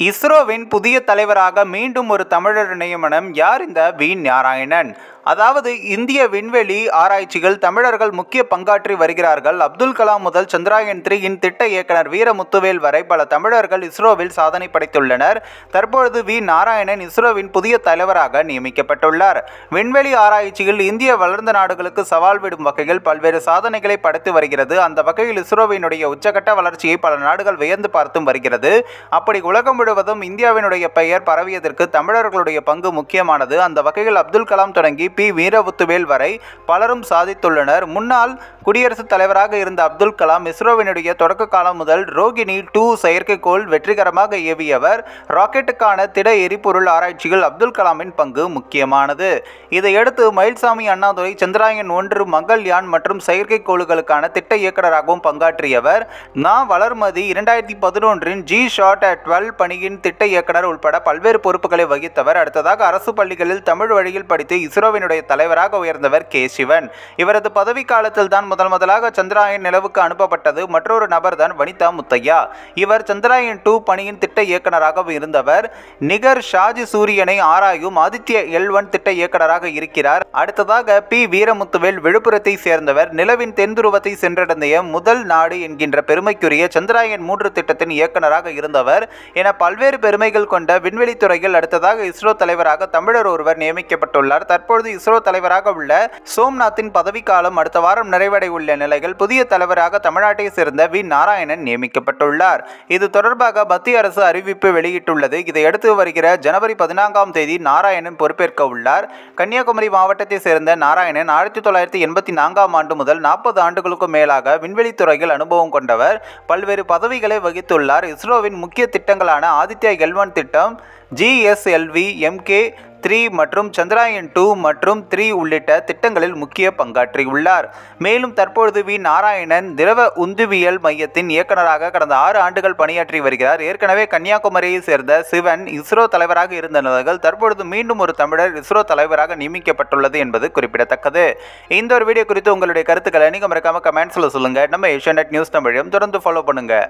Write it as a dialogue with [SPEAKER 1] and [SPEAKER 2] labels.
[SPEAKER 1] இஸ்ரோவின் புதிய தலைவராக மீண்டும் ஒரு தமிழர் நியமனம் யார் இந்த வி நாராயணன்? அதாவது இந்திய விண்வெளி ஆராய்ச்சிகள் தமிழர்கள் முக்கிய பங்காற்றி வருகிறார்கள். அப்துல் கலாம் முதல் சந்திராயன் த்ரீயின் திட்ட இயக்குனர் வீரமுத்துவேல் வரை பல தமிழர்கள் இஸ்ரோவில் சாதனை படைத்துள்ளனர். தற்பொழுது வி. நாராயணன் இஸ்ரோவின் புதிய தலைவராக நியமிக்கப்பட்டுள்ளார். விண்வெளி ஆராய்ச்சியில் இந்திய வளர்ந்த நாடுகளுக்கு சவால் விடும் வகையில் பல்வேறு சாதனைகளை படைத்து வருகிறது. அந்த வகையில் இஸ்ரோவினுடைய உச்சகட்ட வளர்ச்சியை பல நாடுகள் வியந்து பார்த்தும் வருகிறது. அப்படி உலகம் முழுவதும் இந்தியாவினுடைய பெயர் பரவியதற்கு தமிழர்களுடைய பங்கு முக்கியமானது. அந்த வகையில் அப்துல் கலாம் தொடங்கி பி வீரமுத்துவேல் வரை பலரும் சாதித்துள்ளனர். முன்னாள் குடியரசுத் தலைவராக இருந்த அப்துல் கலாம் இஸ்ரோவினுடைய தொடக்க காலம் முதல் ரோகிணி டூ செயற்கைக்கோள் வெற்றிகரமாக ஏவியவர். ராக்கெட்டுக்கான திட எரிபொருள் ஆராய்ச்சியில் அப்துல் கலாமின் பங்கு முக்கியமானது. இதையடுத்து மயில்சாமி அண்ணாதுரை சந்திராயன் ஒன்று மங்கள்யான் மற்றும் செயற்கைக்கோளுகளுக்கான திட்ட இயக்குநராகவும் பங்காற்றியவர். நா. வளர்மதி இரண்டாயிரத்தி பதினொன்றின் ஜி ஷாட் அட் டுவெல் பணியின் திட்ட இயக்குனர் உட்பட பல்வேறு பொறுப்புகளை வகித்தவர். அடுத்ததாக அரசு பள்ளிகளில் தமிழ் வழியில் படித்து இஸ்ரோவினுடைய தலைவராக உயர்ந்தவர் கே. சிவன். இவரது பதவி காலத்தில் தான் முதல் முதலாக சந்திராயன் நிலவுக்கு அனுப்பப்பட்டது. மற்றொரு நபர் தான் வனிதா முத்தையா. இவர் சந்திராயன் டூ பணியின் திட்ட இயக்குநராக இருந்தவர். நிகர் ஷாஜி சூரியனை ஆராயும் ஆதித்ய எல்வன் திட்ட இயக்குனராக இருக்கிறார். அடுத்ததாக பி. வீரமுத்துவேல் விழுப்புரத்தை சேர்ந்தவர். நிலவின் தென் துருவத்தை சென்றடைந்த முதல் நாடு என்கின்ற பெருமைக்குரிய சந்திராயன் மூன்று திட்டத்தின் இயக்குனராக இருந்தவர். என பல்வேறு பெருமைகள் கொண்ட விண்வெளித்துறையில் அடுத்ததாக இஸ்ரோ தலைவராக தமிழர் ஒருவர் நியமிக்கப்பட்டுள்ளார். தற்பொழுது இஸ்ரோ தலைவராக உள்ள சோம்நாத்தின் பதவிக்காலம் அடுத்த வாரம் நிறைவடை உள்ள நிலையில் புதிய தலைவராக தமிழ்நாட்டை சேர்ந்த வி. நாராயணன் நியமிக்கப்பட்டுள்ளார். இது தொடர்பாக மத்திய அரசு அறிவிப்பு வெளியிட்டுள்ளது. இதையடுத்து வருகிற ஜனவரி பதினான்காம் தேதி நாராயணன் பொறுப்பேற்க உள்ளார். கன்னியாகுமரி மாவட்டத்தை சேர்ந்த நாராயணன் ஆயிரத்தி தொள்ளாயிரத்தி எண்பத்தி நான்காம் ஆண்டு முதல் நாற்பது ஆண்டுகளுக்கும் மேலாக விண்வெளித்துறையில் அனுபவம் கொண்டவர். பல்வேறு பதவிகளை வகித்துள்ளார். இஸ்ரோவின் முக்கிய திட்டங்களான ஆதித்யா எல்வன் திட்டம் ஜிஎஸ்எல்வி எம்கே த்ரீ மற்றும் சந்திராயன் டூ மற்றும் த்ரீ உள்ளிட்ட திட்டங்களில் முக்கிய பங்காற்றியுள்ளார். மேலும் தற்பொழுது வி. நாராயணன் திரவ உந்துவியல் மையத்தின் இயக்குநராக கடந்த ஆறு ஆண்டுகள் பணியாற்றி வருகிறார். ஏற்கனவே கன்னியாகுமரியை சேர்ந்த சிவன் இஸ்ரோ தலைவராக இருந்த நிலையில் தற்பொழுது மீண்டும் ஒரு தமிழர் இஸ்ரோ தலைவராக நியமிக்கப்பட்டுள்ளது என்பது குறிப்பிடத்தக்கது. இந்த ஒரு வீடியோ குறித்து உங்களுடைய கருத்துக்களை நீங்கள் மறக்காம கமெண்ட்ஸில் சொல்லுங்கள் நம்ம ஏஷியா நியூஸ் தமிழையும் தொடர்ந்து ஃபாலோ பண்ணுங்கள்